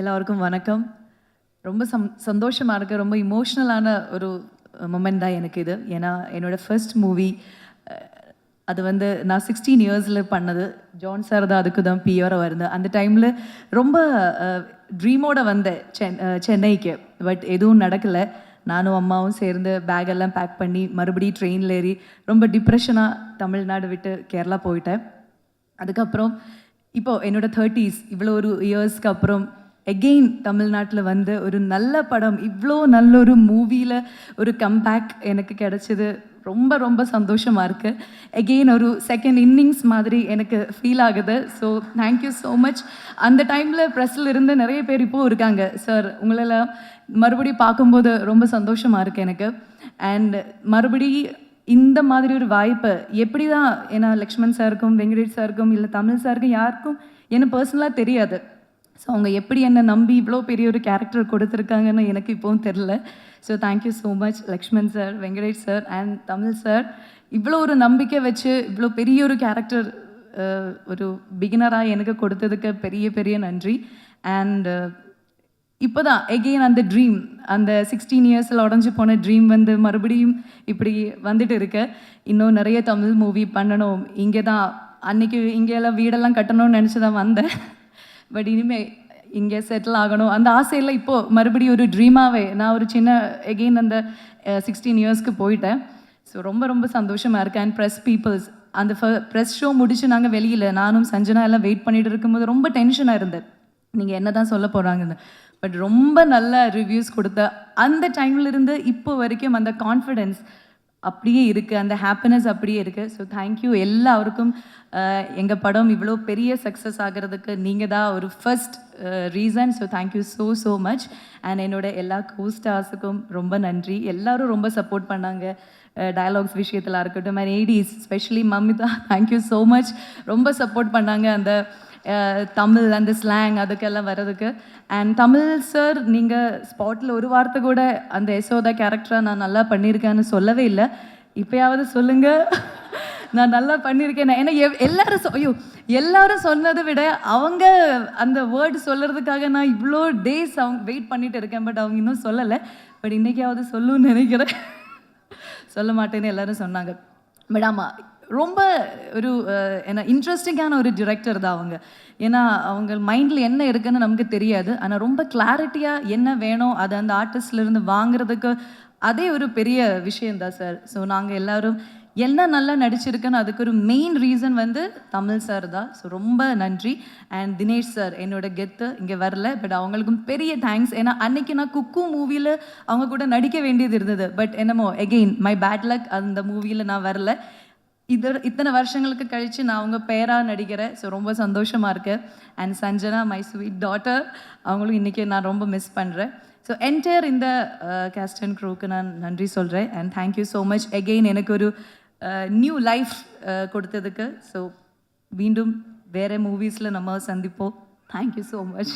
எல்லாருக்கும் வணக்கம். ரொம்ப சம் சந்தோஷமாக இருக்க ரொம்ப இமோஷ்னலான ஒரு மொமெண்ட் தான் எனக்கு இது. ஏன்னா என்னோடய ஃபர்ஸ்ட் மூவி அது வந்து நான் சிக்ஸ்டீன் இயர்ஸில் பண்ணது. ஜான் சார் தான் அதுக்கு தான் பியோராக வருது அந்த டைமில் ரொம்ப ட்ரீமோட வந்தேன் சென் சென்னைக்கு. பட் எதுவும் நடக்கலை. நானும் அம்மாவும் சேர்ந்து பேக் எல்லாம் பேக் பண்ணி மறுபடியும் ட்ரெயினில் ஏறி ரொம்ப டிப்ரெஷனாக தமிழ்நாடு விட்டு கேரளா போயிட்டேன். அதுக்கப்புறம் இப்போது என்னோடய தேர்ட்டீஸ் இவ்வளோ ஒரு இயர்ஸ்க்கு அப்புறம் எகெயின் தமிழ்நாட்டில் வந்து ஒரு நல்ல படம் இவ்வளோ நல்ல ஒரு மூவியில் ஒரு கம்பேக் எனக்கு கிடச்சிது. ரொம்ப ரொம்ப சந்தோஷமாக இருக்குது எகெயின் ஒரு செகண்ட் இன்னிங்ஸ் மாதிரி எனக்கு ஃபீல் ஆகுது. ஸோ தேங்க்யூ ஸோ மச் அந்த டைமில் ப்ரெஸ்ஸில் இருந்து நிறைய பேர் இப்போது இருக்காங்க. சார் உங்களெல்லாம் மறுபடியும் பார்க்கும்போது ரொம்ப சந்தோஷமாக இருக்குது எனக்கு. அண்ட் மறுபடி இந்த மாதிரி ஒரு வாய்ப்பு எப்படி தான் ஏன்னா லக்ஷ்மண் சாருக்கும் வெங்கடேஷ் சாருக்கும் இல்லை தமிழ் சாருக்கும் யாருக்கும் எனக்கு பர்சனலாக தெரியாது. ஸோ அவங்க எப்படி என்னை நம்பி இவ்வளோ பெரிய ஒரு கேரக்டர் கொடுத்துருக்காங்கன்னு எனக்கு இப்போவும் தெரில. So thank you so much Laxman sir Venkatesh sir and Tamil sir இவ்வளோ ஒரு நம்பிக்கை வச்சு இவ்வளோ பெரிய ஒரு கேரக்டர் ஒரு பிகினராக எனக்கு கொடுத்ததுக்கு பெரிய பெரிய நன்றி. அண்ட் இப்போதான் எகெயின் அந்த ட்ரீம் அந்த சிக்ஸ்டீன் இயர்ஸில் உடஞ்சி போன ட்ரீம் வந்து மறுபடியும் இப்படி வந்துட்டு இருக்கு. இன்னும் நிறைய தமிழ் மூவி பண்ணணும். இங்கே தான் அன்றைக்கி இங்கெல்லாம் வீடெல்லாம் கட்டணும்னு நினச்சி தான் வந்தேன். பட் இனிமே இங்கே செட்டில் ஆகணும். அந்த ஆசையில் இப்போது மறுபடியும் ஒரு ட்ரீமாகவே நான் ஒரு சின்ன எகெயின் அந்த சிக்ஸ்டீன் இயர்ஸ்க்கு போயிட்டேன். ஸோ ரொம்ப ரொம்ப சந்தோஷமாக இருக்கேன் அண்ட் ப்ரெஸ் பீப்புள்ஸ் அந்த ப்ரெஸ் ஷோ முடிச்சு நாங்கள் வெளியில் நானும் சஞ்சனா எல்லாம் வெயிட் பண்ணிட்டு இருக்கும்போது ரொம்ப டென்ஷனாக இருந்தேன். நீங்கள் என்ன தான் சொல்ல போகிறாங்கன்னு பட் ரொம்ப நல்ல ரிவ்யூஸ் கொடுத்த அந்த டைம்லேருந்து இப்போ வரைக்கும் அந்த கான்ஃபிடென்ஸ் அப்படியே இருக்குது அந்த ஹாப்பினஸ் அப்படியே இருக்குது ஸோ தேங்க்யூ எல்லாருக்கும் எங்கள் படம் இவ்வளோ பெரிய சக்ஸஸ் ஆகிறதுக்கு நீங்கள் தான் ஒரு first reason so thank you so so much and என்னோட எல்லா கோஸ்டார்ஸுக்கும் ரொம்ப நன்றி. எல்லாரும் ரொம்ப சப்போர்ட் பண்ணாங்க. டயலாக்ஸ் விஷயத்தில் இருக்கட்டும். And Aedes specially Mamitha thank you so much ரொம்ப சப்போர்ட் பண்ணாங்க அந்த தமிழ் அந்த ஸ்லாங் அதுக்கெல்லாம் வர்றதுக்கு. அண்ட் தமிழ் சார் நீங்கள் ஸ்பாட்டில் ஒரு வார்த்தை கூட அந்த யசோதா கேரக்டரை நான் நல்லா பண்ணியிருக்கேன்னு சொல்லவே இல்லை. இப்போயாவது சொல்லுங்கள் நான் நல்லா பண்ணியிருக்கேன் ஏன்னா எல்லாரும் சொ- ஐயோ எல்லாரும் சொன்னதை விட அவங்க அந்த வேர்டு சொல்கிறதுக்காக நான் இவ்வளோ டேஸ் அவங்க வெயிட் பண்ணிட்டு இருக்கேன். பட் அவங்க இன்னும் சொல்லலை. பட் இன்னைக்காவது சொல்லுன்னு நினைக்கிறேன். சொல்ல மாட்டேன்னு எல்லாரும் சொன்னாங்க. பட் ஆமாம் ரொம்ப ஒரு என்ன இன்ட்ரெஸ்டிங்கான ஒரு டிரெக்டர் தான் அவங்க. ஏன்னா அவங்க மைண்டில் என்ன இருக்குன்னு நமக்கு தெரியாது. ஆனால் ரொம்ப கிளாரிட்டியாக என்ன வேணும் அதை அந்த ஆர்டிஸ்ட்லேருந்து இருந்து வாங்குறதுக்கு அதே ஒரு பெரிய விஷயந்தான் சார் ஸோ நாங்கள் எல்லோரும் என்ன நல்லா நடிச்சிருக்குன்னு அதுக்கு ஒரு மெயின் ரீசன் வந்து தமிழ் சார் தான். ஸோ ரொம்ப நன்றி. அண்ட் தினேஷ் சார் என்னோட கெத்து. இங்கே வரல. பட் அவங்களுக்கும் பெரிய தேங்க்ஸ் ஏன்னா அன்னைக்கு நான் குக்கு மூவியில் அவங்க கூட நடிக்க வேண்டியது இருந்தது. பட் என்னமோ எகெயின் மை பேட் லக் அந்த மூவியில் நான் வரல. இது இத்தனை வருஷங்களுக்கு கழித்து நான் அவங்க பேராக நடிக்கிறேன். ஸோ ரொம்ப சந்தோஷமாக இருக்குது and Sanjana my sweet daughter அவங்களும் இன்றைக்கி நான் ரொம்ப மிஸ் பண்ணுறேன் ஸோ என்டையர் இந்த கேஸ்ட் அண்ட் க்ரூக்கு நான் நன்றி சொல்கிறேன் and thank you so much again எனக்கு ஒரு uh, நியூ லைஃப் uh, கொடுத்ததுக்கு. ஸோ மீண்டும் வேறு மூவிஸில் நம்ம சந்திப்போம். Thank you so much